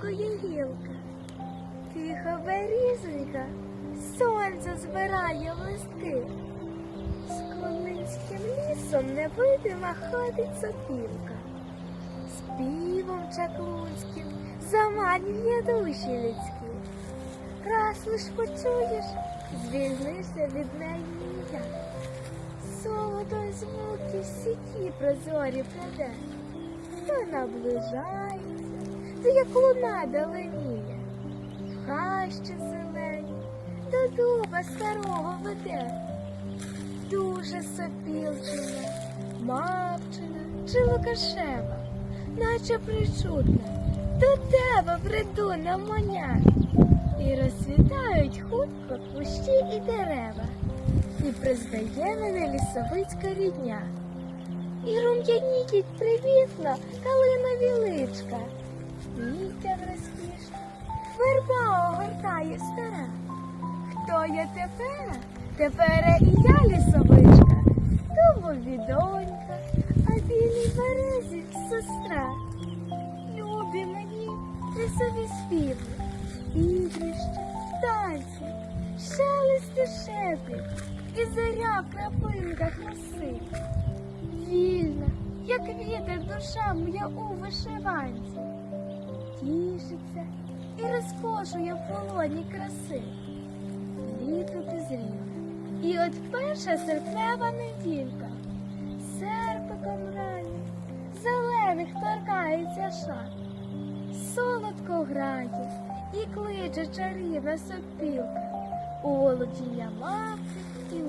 виблискує гілка. Тихо берізонька, сонце збирає листки. З Колинським лісом невидима ходить сопілка. Співом чаклунським заманює душі людські. Раз лиш почуєш, звільнишся від неї ніяк. Солодо звуки всі ті прозорі пряде. То наближається, то як луна даленіє. В хащі зелені до дуба старого веде. Дуже сопілчина, мавчина чи лукашева, наче причутна, до тебе приду на моня. І розцвітають хутко кущі і дерева, і признає мене лісовицька рідня. І рум'яніють привітно калинові личка. Вітер розкішно, верба огортає стара. Хто я тепер? Тепер і я лісовичка, дубові донька, а білій березі сестра. Любі мені лісові співи, ігрища, танці, шелести шепіт, і зоря в крапинках носить. Вільна, як вітер душа моя у вишиванці, тішиться і розкошує в полоні краси. Літо підзріло, і от перша серпнева неділька, серпиком раннім, зелених торкається шар, солодко грає і кличе чарівна сопілка, у володіння мавки